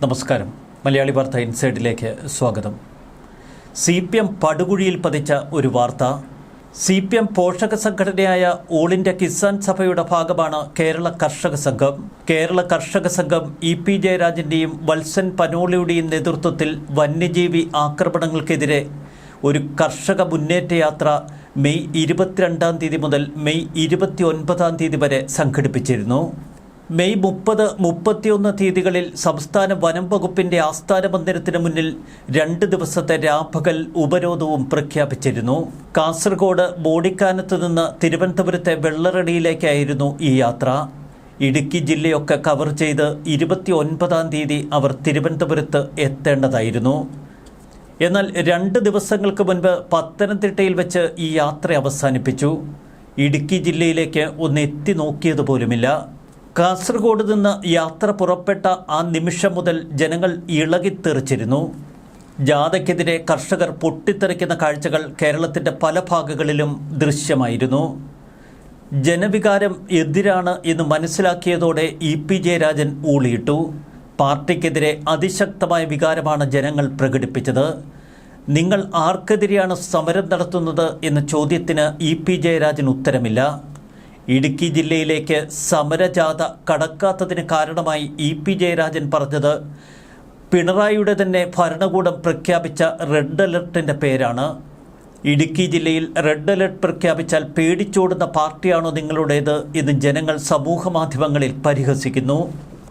നമസ്കാരം. മലയാളി വാർത്ത ഇൻസൈഡിലേക്ക് സ്വാഗതം. സി പി എം പടുകുഴിയിൽ പതിച്ച ഒരു വാർത്ത. സി പി എം പോഷക സംഘടനയായ ഓൾ ഇന്ത്യ കിസാൻ സഭയുടെ ഭാഗമാണ് കേരള കർഷക സംഘം. കേരള കർഷക സംഘം ഇ പി ജയരാജന്റെയും വത്സൻ പനോളിയുടെയും നേതൃത്വത്തിൽ വന്യജീവി ആക്രമണങ്ങൾക്കെതിരെ ഒരു കർഷക മുന്നേറ്റ യാത്ര മെയ് ഇരുപത്തിരണ്ടാം തീയതി മുതൽ മെയ് ഇരുപത്തി ഒൻപതാം തീയതി വരെ സംഘടിപ്പിച്ചിരുന്നു. മെയ് മുപ്പത് മുപ്പത്തിയൊന്ന് തീയതികളിൽ സംസ്ഥാന വനം വകുപ്പിന്റെ ആസ്ഥാന മന്ദിരത്തിന് മുന്നിൽ രണ്ട് ദിവസത്തെ രാപ്പകൽ ഉപരോധവും പ്രഖ്യാപിച്ചിരുന്നു. കാസർഗോഡ് ബോഡിക്കാനത്ത് നിന്ന് തിരുവനന്തപുരത്തെ വെള്ളറടിയിലേക്കായിരുന്നു ഈ യാത്ര. ഇടുക്കി ജില്ലയൊക്കെ കവർ ചെയ്ത് ഇരുപത്തി ഒൻപതാം തീയതി അവർ തിരുവനന്തപുരത്ത് എത്തേണ്ടതായിരുന്നു. എന്നാൽ രണ്ട് ദിവസങ്ങൾക്ക് മുൻപ് പത്തനംതിട്ടയിൽ വെച്ച് ഈ യാത്ര അവസാനിപ്പിച്ചു. ഇടുക്കി ജില്ലയിലേക്ക് ഒന്ന് എത്തി നോക്കിയതുപോലുമില്ല. കാസർഗോഡ് നിന്ന് യാത്ര പുറപ്പെട്ട ആ നിമിഷം മുതൽ ജനങ്ങൾ ഇളകിത്തെറിച്ചിരുന്നു. ജാഥയ്ക്കെതിരെ കർഷകർ പൊട്ടിത്തെറിക്കുന്ന കാഴ്ചകൾ കേരളത്തിന്റെ പല ഭാഗങ്ങളിലും ദൃശ്യമായിരുന്നു. ജനവികാരം എതിരാണ് എന്ന് മനസ്സിലാക്കിയതോടെ ഇ പി ജയരാജൻ ഊളിയിട്ടു. പാർട്ടിക്കെതിരെ അതിശക്തമായ വികാരമാണ് ജനങ്ങൾ പ്രകടിപ്പിച്ചത്. നിങ്ങൾ ആർക്കെതിരെയാണ് സമരം നടത്തുന്നത് എന്ന ചോദ്യത്തിന് ഇ പി ജയരാജൻ ഉത്തരമില്ല. ഇടുക്കി ജില്ലയിലേക്ക് സമരജാഥ കടക്കാത്തതിന് കാരണമായി ഇ പി ജയരാജൻ പറഞ്ഞത് പിണറായിയുടെ തന്നെ ഭരണകൂടം പ്രഖ്യാപിച്ച റെഡ് അലർട്ടിന്റെ പേരാണ്. ഇടുക്കി ജില്ലയിൽ റെഡ് അലർട്ട് പ്രഖ്യാപിച്ചാൽ പേടിച്ചോടുന്ന പാർട്ടിയാണോ നിങ്ങളുടേത് എന്ന് ജനങ്ങൾ സമൂഹ മാധ്യമങ്ങളിൽ പരിഹസിക്കുന്നു.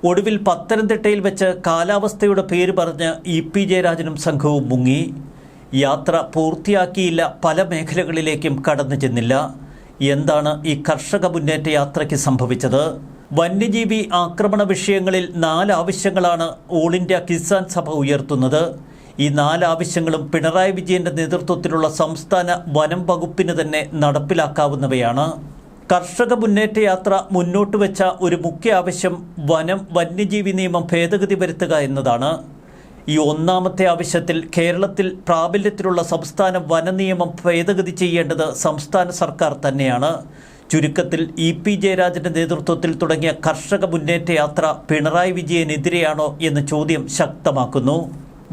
ഒടുവിൽ പത്തനംതിട്ടയിൽ വെച്ച് കാലാവസ്ഥയുടെ പേര് പറഞ്ഞ് ഇ പി ജയരാജനും സംഘവും മുങ്ങി. യാത്ര പൂർത്തിയാക്കിയില്ല പല മേഖലകളിലേക്കും കടന്നു ചെന്നില്ല. എന്താണ് ഈ കർഷക മുന്നേറ്റ യാത്രയ്ക്ക് സംഭവിച്ചത്? വന്യജീവി ആക്രമണ വിഷയങ്ങളിൽ നാല് ആവശ്യങ്ങളാണ് ഓൾ ഇന്ത്യ കിസാൻ സഭ ഉയർത്തുന്നത്. ഈ നാല് ആവശ്യങ്ങളും പിണറായി വിജയന്റെ നേതൃത്വത്തിലുള്ള സംസ്ഥാന വനം വകുപ്പിന് തന്നെ നടപ്പിലാക്കാവുന്നവയാണ്. കർഷക മുന്നേറ്റ യാത്ര മുന്നോട്ട് വെച്ച ഒരു മുഖ്യ ആവശ്യം വനം വന്യജീവി നിയമം ഭേദഗതി വരുത്തുക എന്നതാണ്. ഈ ഒന്നാമത്തെ ആവശ്യത്തിൽ കേരളത്തിൽ പ്രാബല്യത്തിലുള്ള സംസ്ഥാന വനനിയമം ഭേദഗതി ചെയ്യേണ്ടത് സംസ്ഥാന സർക്കാർ തന്നെയാണ്. ചുരുക്കത്തിൽ ഇ പി ജയരാജന്റെ നേതൃത്വത്തിൽ തുടങ്ങിയ കർഷക മുന്നേറ്റ യാത്ര പിണറായി വിജയനെതിരെയാണോ എന്ന ചോദ്യം ശക്തമാക്കുന്നു.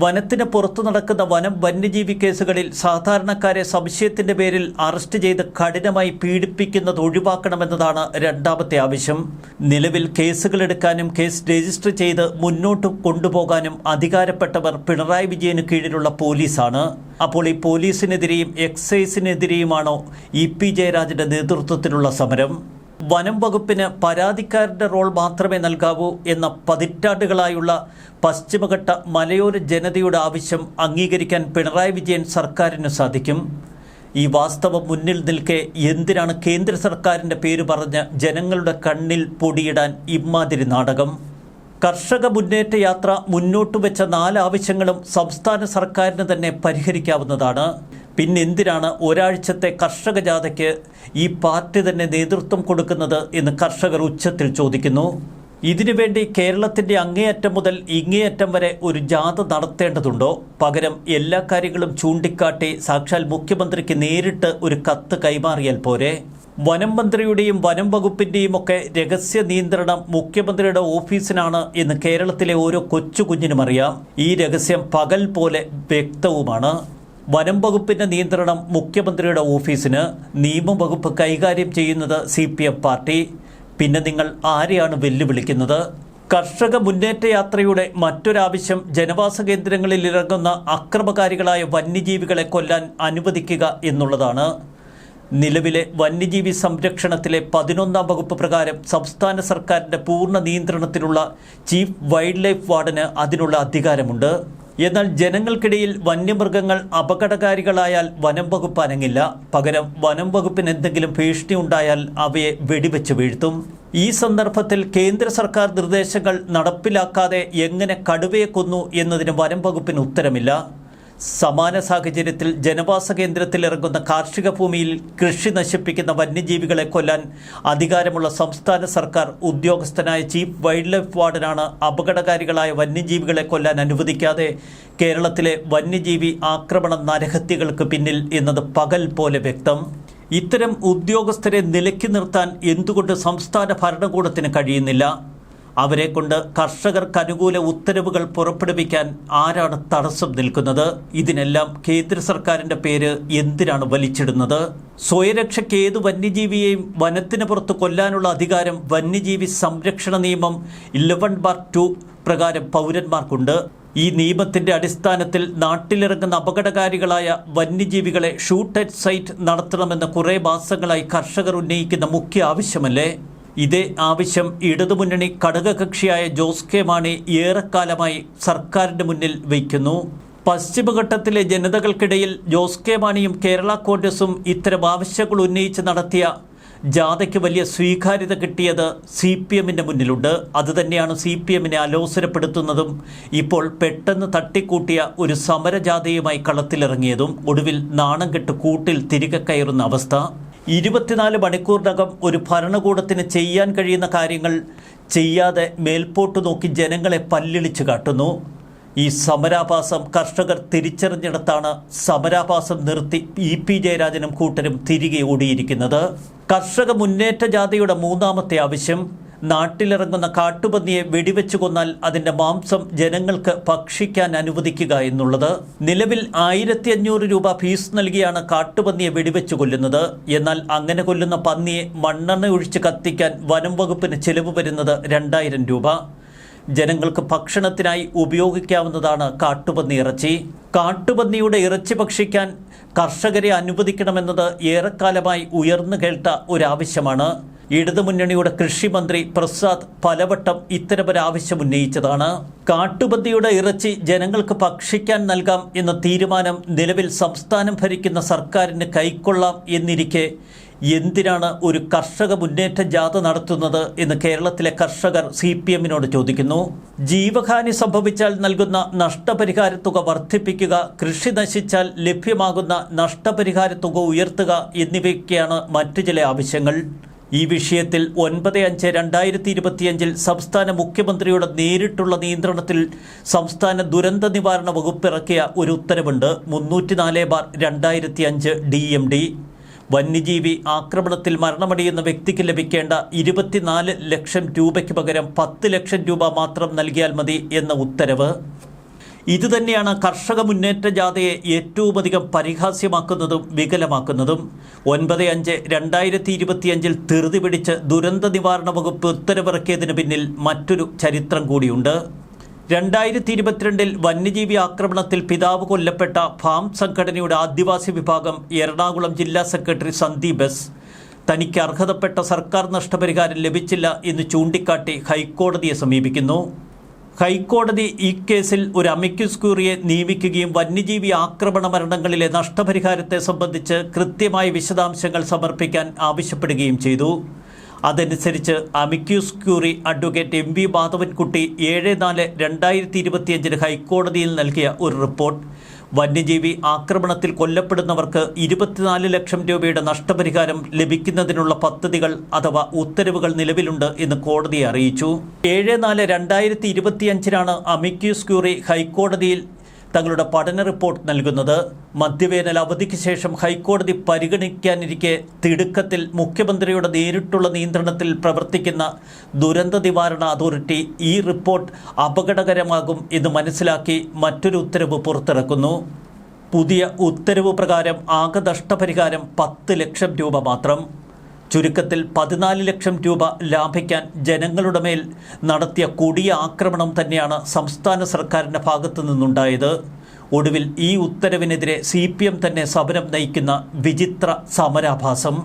വനത്തിന് പുറത്തു നടക്കുന്ന വനം വന്യജീവി കേസുകളിൽ സാധാരണക്കാരെ സംശയത്തിന്റെ പേരിൽ അറസ്റ്റ് ചെയ്ത് കഠിനമായി പീഡിപ്പിക്കുന്നത് ഒഴിവാക്കണമെന്നതാണ് രണ്ടാമത്തെ ആവശ്യം. നിലവിൽ കേസുകൾ എടുക്കാനും കേസ് രജിസ്റ്റർ ചെയ്ത് മുന്നോട്ട് കൊണ്ടുപോകാനും അധികാരപ്പെട്ടവർ പിണറായി വിജയന് കീഴിലുള്ള പോലീസാണ്. അപ്പോൾ ഈ പോലീസിനെതിരെയും എക്സൈസിനെതിരെയുമാണോ ഇ പി ജയരാജന്റെ നേതൃത്വത്തിലുള്ള സമരം? വനം വകുപ്പിന് പരാതിക്കാരുടെ റോൾ മാത്രമേ നൽകാവൂ എന്ന പതിറ്റാണ്ടുകളായുള്ള പശ്ചിമഘട്ട മലയോര ജനതയുടെ ആവശ്യം അംഗീകരിക്കാൻ പിണറായി വിജയൻ സർക്കാരിന് സാധിക്കും. ഈ വാസ്തവം മുന്നിൽ നിൽക്കെ എന്തിനാണ് കേന്ദ്ര സർക്കാരിന്റെ പേര് പറഞ്ഞ് ജനങ്ങളുടെ കണ്ണിൽ പൊടിയിടാൻ ഇമാതിരി നാടകം? കർഷക മുന്നേറ്റ യാത്ര മുന്നോട്ട് വെച്ച നാല് ആവശ്യങ്ങളും സംസ്ഥാന സർക്കാരിന് തന്നെ പരിഹരിക്കാവുന്നതാണ്. പിന്നെന്തിനാണ് ഒരാഴ്ചത്തെ കർഷക ജാഥയ്ക്ക് ഈ പാർട്ടി തന്നെ നേതൃത്വം കൊടുക്കുന്നത് എന്ന് കർഷകർ ഉച്ചത്തിൽ ചോദിക്കുന്നു. ഇതിനുവേണ്ടി കേരളത്തിന്റെ അങ്ങേയറ്റം മുതൽ ഇങ്ങേയറ്റം വരെ ഒരു ജാഥ നടത്തേണ്ടതുണ്ടോ? പകരം എല്ലാ കാര്യങ്ങളും ചൂണ്ടിക്കാട്ടി സാക്ഷാൽ മുഖ്യമന്ത്രിക്ക് നേരിട്ട് ഒരു കത്ത് കൈമാറിയാൽ പോരെ. വനം മന്ത്രിയുടെയും വനം വകുപ്പിന്റെയും ഒക്കെ രഹസ്യ നിയന്ത്രണം മുഖ്യമന്ത്രിയുടെ ഓഫീസിനാണ് എന്ന് കേരളത്തിലെ ഓരോ കൊച്ചു കുഞ്ഞിനും അറിയാം. ഈ രഹസ്യം പകൽ പോലെ വ്യക്തവുമാണ്. വനം വകുപ്പിന്റെ നിയന്ത്രണം മുഖ്യമന്ത്രിയുടെ ഓഫീസിന് നിയമ വകുപ്പ് കൈകാര്യം ചെയ്യുന്നത് സി പി എം പാർട്ടി. പിന്നെ നിങ്ങൾ ആരെയാണ് വെല്ലുവിളിക്കുന്നത്? കർഷക മുന്നേറ്റ യാത്രയുടെ മറ്റൊരാവശ്യം ജനവാസ കേന്ദ്രങ്ങളിൽ ഇറങ്ങുന്ന അക്രമകാരികളായ വന്യജീവികളെ കൊല്ലാൻ അനുവദിക്കുക എന്നുള്ളതാണ്. നിലവിലെ വന്യജീവി സംരക്ഷണത്തിലെ പതിനൊന്നാം വകുപ്പ് പ്രകാരം സംസ്ഥാന സർക്കാരിന്റെ പൂർണ നിയന്ത്രണത്തിലുള്ള ചീഫ് വൈൽഡ് ലൈഫ് വാർഡന് അതിനുള്ള അധികാരമുണ്ട്. എന്നാൽ ജനങ്ങൾക്കിടയിൽ വന്യമൃഗങ്ങൾ അപകടകാരികളായാൽ വനം വകുപ്പ് അനങ്ങില്ല. പകരം വനം വകുപ്പിന് എന്തെങ്കിലും ഭീഷണി ഉണ്ടായാൽ അവയെ വെടിവെച്ച് വീഴ്ത്തും. ഈ സന്ദർഭത്തിൽ കേന്ദ്ര സർക്കാർ നിർദ്ദേശങ്ങൾ നടപ്പിലാക്കാതെ എങ്ങനെ കടുവയെ കൊന്നു എന്നതിന് വനം വകുപ്പിന് ഉത്തരമില്ല. സമാന സാഹചര്യത്തിൽ ജനവാസ കേന്ദ്രത്തിൽ ഇറങ്ങുന്ന കാർഷിക ഭൂമിയിൽ കൃഷി നശിപ്പിക്കുന്ന വന്യജീവികളെ കൊല്ലാൻ അധികാരമുള്ള സംസ്ഥാന സർക്കാർ ഉദ്യോഗസ്ഥനായ ചീഫ് വൈൽഡ് ലൈഫ് വാർഡനാണ് അപകടകാരികളായ വന്യജീവികളെ കൊല്ലാൻ അനുവദിക്കാതെ കേരളത്തിലെ വന്യജീവി ആക്രമണ നരഹത്യകൾക്ക് പിന്നിൽ എന്നത് പകൽ പോലെ വ്യക്തം. ഇത്തരം ഉദ്യോഗസ്ഥരെ നിലയ്ക്ക് നിർത്താൻ എന്തുകൊണ്ട് സംസ്ഥാന ഭരണകൂടത്തിന് കഴിയുന്നില്ല? അവരെ കൊണ്ട് കർഷകർക്ക് അനുകൂല ഉത്തരവുകൾ പുറപ്പെടുവിക്കാൻ ആരാണ് തടസ്സം നിൽക്കുന്നത്? ഇതിനെല്ലാം കേന്ദ്ര സർക്കാരിന്റെ പേര് എന്തിനാണ് വലിച്ചിടുന്നത്? സ്വയരക്ഷയ്ക്ക് ഏത് വന്യജീവിയെയും വനത്തിന് പുറത്ത് കൊല്ലാനുള്ള അധികാരം വന്യജീവി സംരക്ഷണ നിയമം ഇലവൻ ബാർ ടു പ്രകാരം പൗരന്മാർക്കുണ്ട്. ഈ നിയമത്തിന്റെ അടിസ്ഥാനത്തിൽ നാട്ടിലിറങ്ങുന്ന അപകടകാരികളായ വന്യജീവികളെ ഷൂട്ട് അറ്റ് സൈറ്റ് നടത്തണമെന്ന് കുറേ മാസങ്ങളായി കർഷകർ ഉന്നയിക്കുന്ന മുഖ്യ ആവശ്യമല്ലേ? ഇതേ ആവശ്യം ഇടതുമുന്നണി ഘടകകക്ഷിയായ ജോസ് കെ മാണി ഏറെക്കാലമായി സർക്കാരിന്റെ മുന്നിൽ വയ്ക്കുന്നു. പശ്ചിമഘട്ടത്തിലെ ജനതകൾക്കിടയിൽ ജോസ് കെ മാണിയും കേരള കോൺഗ്രസും ഇത്തരം ആവശ്യങ്ങൾ ഉന്നയിച്ച് നടത്തിയ ജാഥയ്ക്ക് വലിയ സ്വീകാര്യത കിട്ടിയത് സി പി എമ്മിന്റെ മുന്നിലുണ്ട്. അതുതന്നെയാണ് സി പി എമ്മിനെ അലോസരപ്പെടുത്തുന്നതും ഇപ്പോൾ പെട്ടെന്ന് തട്ടിക്കൂട്ടിയ ഒരു സമരജാഥയുമായി കളത്തിലിറങ്ങിയതും ഒടുവിൽ നാണം കെട്ട് കൂട്ടിൽ തിരികെ കയറുന്ന അവസ്ഥ. ഇരുപത്തിനാല് മണിക്കൂറിനകം ഒരു ഭരണകൂടത്തിന് ചെയ്യാൻ കഴിയുന്ന കാര്യങ്ങൾ ചെയ്യാതെ മേൽപോട്ട് നോക്കി ജനങ്ങളെ പല്ലിളിച്ച് കാട്ടുന്നു. ഈ സമരാഭാസം കർഷകർ തിരിച്ചറിഞ്ഞിടത്താണ് സമരാഭാസം നിർത്തി ഇ പി ജയരാജനും കൂട്ടരും തിരികെ ഓടിയിരിക്കുന്നത്. കർഷക മുന്നേറ്റ ജാഥയുടെ മൂന്നാമത്തെ ആവശ്യം നാട്ടിലിറങ്ങുന്ന കാട്ടുപന്നിയെ വെടിവെച്ചു കൊന്നാൽ അതിന്റെ മാംസം ജനങ്ങൾക്ക് ഭക്ഷിക്കാൻ അനുവദിക്കുക എന്നുള്ളത്. നിലവിൽ ആയിരത്തി അഞ്ഞൂറ് രൂപ ഫീസ് നൽകിയാണ് കാട്ടുപന്നിയെ വെടിവെച്ചു കൊല്ലുന്നത്. എന്നാൽ അങ്ങനെ കൊല്ലുന്ന പന്നിയെ മണ്ണെണ്ണ ഒഴിച്ച് കത്തിക്കാൻ വനം വകുപ്പിന് ചെലവ് വരുന്നത് രണ്ടായിരം രൂപ. ജനങ്ങൾക്ക് ഭക്ഷണത്തിനായി ഉപയോഗിക്കാവുന്നതാണ് കാട്ടുപന്നി ഇറച്ചി. കാട്ടുപന്നിയുടെ ഇറച്ചി ഭക്ഷിക്കാൻ കർഷകരെ അനുവദിക്കണമെന്നത് ഏറെക്കാലമായി ഉയർന്നു കേട്ട ഒരാവശ്യമാണ്. ഇടതുമുന്നണിയുടെ കൃഷിമന്ത്രി പ്രസാദ് പലവട്ടം ഇത്തരമൊരു ആവശ്യം ഉന്നയിച്ചതാണ് കാട്ടുപന്തിയുടെ ഇറച്ചി ജനങ്ങൾക്ക് ഭക്ഷിക്കാൻ നൽകാം എന്ന തീരുമാനം നിലവിൽ സംസ്ഥാനം ഭരിക്കുന്ന സർക്കാരിന് കൈക്കൊള്ളാം എന്നിരിക്കെ എന്തിനാണ് ഒരു കർഷക മുന്നേറ്റ ജാഥ നടത്തുന്നത് എന്ന് കേരളത്തിലെ കർഷകർ സി പി എമ്മിനോട് ചോദിക്കുന്നു. ജീവഹാനി സംഭവിച്ചാൽ നൽകുന്ന നഷ്ടപരിഹാര തുക വർദ്ധിപ്പിക്കുക കൃഷി നശിച്ചാൽ ലഭ്യമാകുന്ന നഷ്ടപരിഹാര തുക ഉയർത്തുക എന്നിവയൊക്കെയാണ് മറ്റു ചില ആവശ്യങ്ങൾ. ഈ വിഷയത്തിൽ ഒൻപത് അഞ്ച് രണ്ടായിരത്തി ഇരുപത്തിയഞ്ചിൽ സംസ്ഥാന മുഖ്യമന്ത്രിയുടെ നേരിട്ടുള്ള നിയന്ത്രണത്തിൽ സംസ്ഥാന ദുരന്ത നിവാരണ വകുപ്പ് ഇറക്കിയ ഒരു ഉത്തരവുണ്ട്. മുന്നൂറ്റി നാല് ബാർ രണ്ടായിരത്തി അഞ്ച് ഡി എം ഡി. വന്യജീവി ആക്രമണത്തിൽ മരണമടിയുന്ന വ്യക്തിക്ക് ലഭിക്കേണ്ട ഇരുപത്തിനാല് ലക്ഷം രൂപയ്ക്ക് പകരം പത്ത് ലക്ഷം രൂപ മാത്രം നൽകിയാൽ മതി എന്ന ഉത്തരവ്. ഇതുതന്നെയാണ് കർഷക മുന്നേറ്റ ജാഥയെ ഏറ്റവും അധികം പരിഹാസ്യമാക്കുന്നതും വികലമാക്കുന്നതും. ഒൻപത് അഞ്ച് രണ്ടായിരത്തി ഇരുപത്തിയഞ്ചിൽ ധൃതി പിടിച്ച് ദുരന്ത നിവാരണ വകുപ്പ് ഉത്തരവിറക്കിയതിന് പിന്നിൽ മറ്റൊരു ചരിത്രം കൂടിയുണ്ട്. രണ്ടായിരത്തി ഇരുപത്തിരണ്ടിൽ വന്യജീവി ആക്രമണത്തിൽ പിതാവ് കൊല്ലപ്പെട്ട ഫാം സംഘടനയുടെ ആദിവാസി വിഭാഗം എറണാകുളം ജില്ലാ സെക്രട്ടറി സന്ദീപ് എസ്. തനിക്ക് അർഹതപ്പെട്ട സർക്കാർ നഷ്ടപരിഹാരം ലഭിച്ചില്ല എന്ന് ചൂണ്ടിക്കാട്ടി ഹൈക്കോടതിയെ സമീപിക്കുന്നു. ഹൈക്കോടതി ഈ കേസിൽ ഒരു അമിക്യൂസ് ക്യൂറിയെ നിയമിക്കുകയും വന്യജീവി ആക്രമണ മരണങ്ങളിലെ നഷ്ടപരിഹാരത്തെ സംബന്ധിച്ച് കൃത്യമായ വിശദാംശങ്ങൾ സമർപ്പിക്കാൻ ആവശ്യപ്പെടുകയും ചെയ്തു. അതനുസരിച്ച് amicus curiae advocate M V Madhavankutty ഏഴ് നാല് രണ്ടായിരത്തി ഇരുപത്തിയഞ്ചിന് ഹൈക്കോടതിയിൽ നൽകിയ ഒരു റിപ്പോർട്ട്. വന്യജീവി ആക്രമണത്തിൽ കൊല്ലപ്പെടുന്നവർക്ക് ഇരുപത്തിനാല് ലക്ഷം രൂപയുടെ നഷ്ടപരിഹാരം ലഭിക്കുന്നതിനുള്ള പദ്ധതികൾ അഥവാ ഉത്തരവുകൾ നിലവിലുണ്ട് എന്ന് കോടതിയെ അറിയിച്ചു. ഏഴ് നാല് രണ്ടായിരത്തി ഇരുപത്തിയഞ്ചിനാണ് അമിക്യൂസ് ക്യൂറി ഹൈക്കോടതിയിൽ തങ്ങളുടെ പഠന റിപ്പോർട്ട് നൽകുന്നത്. മധ്യവേനൽ അവധിക്ക് ശേഷം ഹൈക്കോടതി പരിഗണിക്കാനിരിക്കെ തിടുക്കത്തിൽ മുഖ്യമന്ത്രിയുടെ നേരിട്ടുള്ള നിയന്ത്രണത്തിൽ പ്രവർത്തിക്കുന്ന ദുരന്ത നിവാരണ അതോറിറ്റി ഈ റിപ്പോർട്ട് അപകടകരമാകും എന്ന് മനസ്സിലാക്കി മറ്റൊരു ഉത്തരവ് പുറത്തിറക്കുന്നു. പുതിയ ഉത്തരവ് പ്രകാരം ആകെ നഷ്ടപരിഹാരം പത്ത് ലക്ഷം രൂപ മാത്രം. ചുരുക്കത്തിൽ പതിനാല് ലക്ഷം രൂപ ലാഭിക്കാൻ ജനങ്ങളുടെ മേൽ നടത്തിയ കൊടിയ ആക്രമണം തന്നെയാണ് സംസ്ഥാന സർക്കാരിന്റെ ഭാഗത്തു നിന്നുണ്ടായത്. ഒടുവിൽ ഈ ഉത്തരവിനെതിരെ സി പി എം തന്നെ സമരം നയിക്കുന്ന വിചിത്ര സമരാഭാസം.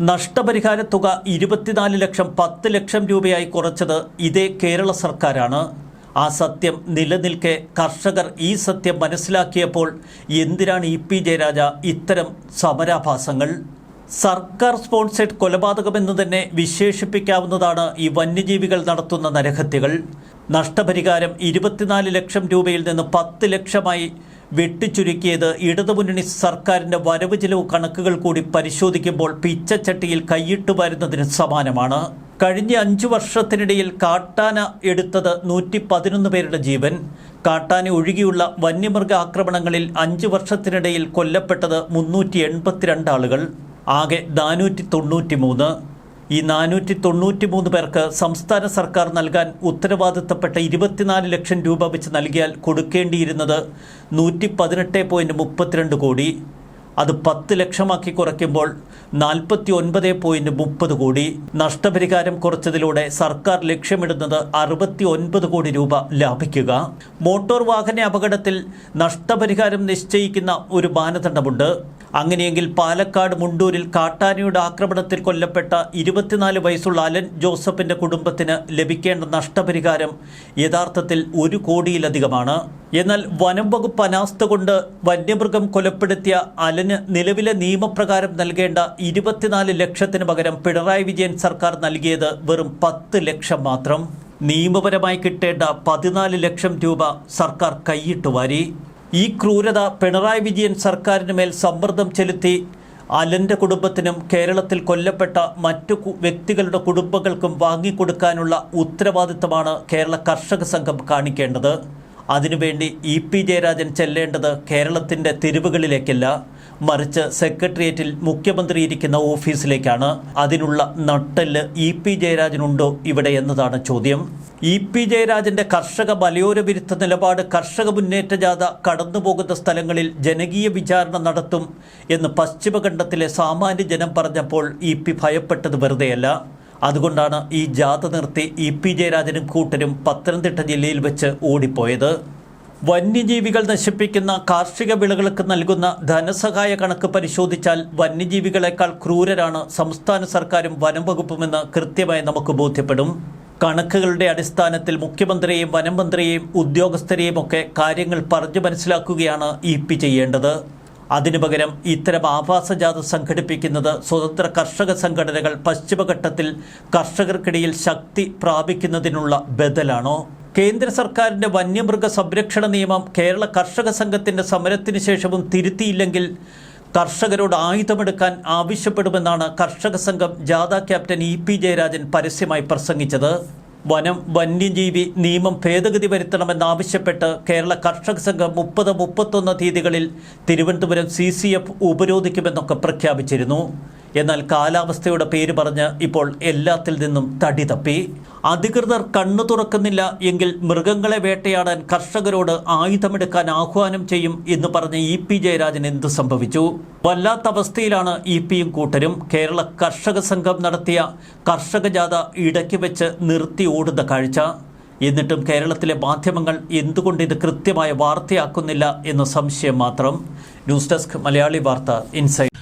നഷ്ടപരിഹാര തുക ഇരുപത്തിനാല് ലക്ഷം പത്ത് ലക്ഷം രൂപയായി കുറച്ചത് ഇതേ കേരള സർക്കാരാണ്. ആ സത്യം നിലനിൽക്കെ കർഷകർ ഈ സത്യം മനസ്സിലാക്കിയപ്പോൾ എന്തിനാണ് ഇ പി ജയരാജ ഇത്തരം സമരാഭാസങ്ങൾ? സർക്കാർ സ്പോൺസേഡ് കൊലപാതകമെന്ന് തന്നെ വിശേഷിപ്പിക്കാവുന്നതാണ് ഈ വന്യജീവികൾ നടത്തുന്ന നരഹത്യകൾ. നഷ്ടപരിഹാരം ഇരുപത്തിനാല് ലക്ഷം രൂപയിൽ നിന്ന് പത്ത് ലക്ഷമായി വെട്ടിച്ചുരുക്കിയത് ഇടതുമുന്നണി സർക്കാരിന്റെ വരവ് ചിലവ് കണക്കുകൾ കൂടി പരിശോധിക്കുമ്പോൾ പിച്ചച്ചട്ടിയിൽ കൈയിട്ട് വരുന്നതിന് സമാനമാണ്. കഴിഞ്ഞ അഞ്ചു വർഷത്തിനിടയിൽ കാട്ടാന എടുത്തത് നൂറ്റി പതിനൊന്ന് പേരുടെ ജീവൻ. കാട്ടാന ഒഴികെയുള്ള വന്യമൃഗ ആക്രമണങ്ങളിൽ അഞ്ചു വർഷത്തിനിടയിൽ കൊല്ലപ്പെട്ടത് മുന്നൂറ്റി എൺപത്തിരണ്ട് ആളുകൾ. ആകെ നാനൂറ്റി തൊണ്ണൂറ്റി മൂന്ന് ഈ നാനൂറ്റി തൊണ്ണൂറ്റി മൂന്ന് പേർക്ക് സംസ്ഥാന സർക്കാർ നൽകാൻ ഉത്തരവാദിത്തപ്പെട്ട ഇരുപത്തിനാല് ലക്ഷം രൂപ വെച്ച് നൽകിയാൽ കൊടുക്കേണ്ടിയിരുന്നത് നൂറ്റി പതിനെട്ട് പോയിന്റ് മുപ്പത്തിരണ്ട് കോടി. അത് പത്ത് ലക്ഷമാക്കി കുറയ്ക്കുമ്പോൾ നാൽപ്പത്തി ഒൻപത് പോയിന്റ് മുപ്പത് കോടി. നഷ്ടപരിഹാരം കുറച്ചതിലൂടെ സർക്കാർ ലക്ഷ്യമിടുന്നത് അറുപത്തി ഒൻപത് കോടി രൂപ ലാഭിക്കുക. മോട്ടോർ വാഹന അപകടത്തിൽ നഷ്ടപരിഹാരം നിശ്ചയിക്കുന്ന ഒരു മാനദണ്ഡമുണ്ട്. അങ്ങനെയെങ്കിൽ പാലക്കാട് മുണ്ടൂരിൽ കാട്ടാനയുടെ ആക്രമണത്തിൽ കൊല്ലപ്പെട്ട ഇരുപത്തിനാല് വയസ്സുള്ള അലൻ ജോസഫിന്റെ കുടുംബത്തിന് ലഭിക്കേണ്ട നഷ്ടപരിഹാരം യഥാർത്ഥത്തിൽ ഒരു കോടിയിലധികമാണ്. എന്നാൽ വനം വകുപ്പ് അനാസ്ഥ കൊണ്ട് വന്യമൃഗം കൊലപ്പെടുത്തിയ അലന് നിലവിലെ നിയമപ്രകാരം നൽകേണ്ട ഇരുപത്തിനാല് ലക്ഷത്തിന് പകരം പിണറായി വിജയൻ സർക്കാർ നൽകിയത് വെറും പത്ത് ലക്ഷം മാത്രം. നിയമപരമായി കിട്ടേണ്ട പതിനാല് ലക്ഷം രൂപ സർക്കാർ കൈയിട്ട് വാരി. ഈ ക്രൂരത പിണറായി വിജയൻ സർക്കാരിന് മേൽ സമ്മർദ്ദം ചെലുത്തി അലന്റെ കുടുംബത്തിനും കേരളത്തിൽ കൊല്ലപ്പെട്ട മറ്റു വ്യക്തികളുടെ കുടുംബങ്ങൾക്കും വാങ്ങിക്കൊടുക്കാനുള്ള ഉത്തരവാദിത്തമാണ് കേരള കർഷക സംഘം കാണിക്കേണ്ടത്. അതിനുവേണ്ടി ഇ പി ജയരാജൻ ചെല്ലേണ്ടത് കേരളത്തിന്റെ തെരുവുകളിലേക്കല്ല. മറിച്ച് സെക്രട്ടേറിയറ്റിൽ മുഖ്യമന്ത്രി ഇരിക്കുന്ന ഓഫീസിലേക്കാണ്. അതിനുള്ള നട്ടെല്ല് ഇ പി ജയരാജനുണ്ടോ ഇവിടെ എന്നതാണ് ചോദ്യം. ഇ പി ജയരാജന്റെ കർഷക മലയോര വിരുദ്ധ നിലപാട് കർഷക മുന്നേറ്റ ജാഥ കടന്നുപോകുന്ന സ്ഥലങ്ങളിൽ ജനകീയ വിചാരണ നടത്തും എന്ന് പശ്ചിമഖണ്ഡത്തിലെ സാമാന്യ ജനം പറഞ്ഞപ്പോൾ ഇ പി ഭയപ്പെട്ടത് വെറുതെയല്ല. അതുകൊണ്ടാണ് ഈ ജാഥ നിർത്തി ഇ പി ജയരാജനും കൂട്ടരും പത്തനംതിട്ട ജില്ലയിൽ വെച്ച് ഓടിപ്പോയത്. വന്യജീവികൾ നശിപ്പിക്കുന്ന കാർഷിക വിളകൾക്ക് നൽകുന്ന ധനസഹായ കണക്ക് പരിശോധിച്ചാൽ വന്യജീവികളെക്കാൾ ക്രൂരരാണ് സംസ്ഥാന സർക്കാരും വനം വകുപ്പുമെന്ന് കൃത്യമായി നമുക്ക് ബോധ്യപ്പെടും. കണക്കുകളുടെ അടിസ്ഥാനത്തിൽ മുഖ്യമന്ത്രിയെയും വനം മന്ത്രിയെയും ഉദ്യോഗസ്ഥരെയും ഒക്കെ കാര്യങ്ങൾ പറഞ്ഞു മനസ്സിലാക്കുകയാണ് ഇ പി ചെയ്യേണ്ടത്. അതിനു പകരം ഇത്തരം ആവാസജാഥ സംഘടിപ്പിക്കുന്നത് സ്വതന്ത്ര കർഷക സംഘടനകൾ പശ്ചിമഘട്ടത്തിൽ കർഷകർക്കിടയിൽ ശക്തി പ്രാപിക്കുന്നതിനുള്ള ബദലാണോ. കേന്ദ്ര സർക്കാരിന്റെ വന്യമൃഗ സംരക്ഷണ നിയമം കേരള കർഷക സംഘത്തിന്റെ സമരത്തിന് ശേഷവും തിരുത്തിയില്ലെങ്കിൽ കർഷകരോട് ആയുധമെടുക്കാൻ ആവശ്യപ്പെടുമെന്നാണ് കർഷക സംഘം ജാഥ ക്യാപ്റ്റൻ ഇ പി ജയരാജൻ പരസ്യമായി പ്രസംഗിച്ചത്. വനം വന്യജീവി നിയമം ഭേദഗതി വരുത്തണമെന്നാവശ്യപ്പെട്ട് കേരള കർഷക സംഘം മുപ്പത് മുപ്പത്തൊന്ന് തീയതികളിൽ തിരുവനന്തപുരം സി സി എഫ് ഉപരോധിക്കുമെന്നൊക്കെ പ്രഖ്യാപിച്ചിരുന്നു. എന്നാൽ കാലാവസ്ഥയുടെ പേര് പറഞ്ഞ് ഇപ്പോൾ എല്ലാത്തിൽ നിന്നും തടി തപ്പി. അധികൃതർ കണ്ണു തുറക്കുന്നില്ല എങ്കിൽ മൃഗങ്ങളെ വേട്ടയാടാൻ കർഷകരോട് ആയുധമെടുക്കാൻ ആഹ്വാനം ചെയ്യും എന്ന് പറഞ്ഞ ഇ പി ജയരാജൻ എന്തു സംഭവിച്ചു? വല്ലാത്ത അവസ്ഥയിലാണ് ഇ പിയും കൂട്ടരും. കേരള കർഷക സംഘം നടത്തിയ കർഷക ജാഥ ഇടയ്ക്ക് വെച്ച് നിർത്തി ഓടുന്ന കാഴ്ച. എന്നിട്ടും കേരളത്തിലെ മാധ്യമങ്ങൾ എന്തുകൊണ്ട് ഇത് കൃത്യമായ വാർത്തയാക്കുന്നില്ല എന്ന സംശയം മാത്രം. ന്യൂസ് ഡെസ്ക് മലയാളി വാർത്ത ഇൻസൈഡ്.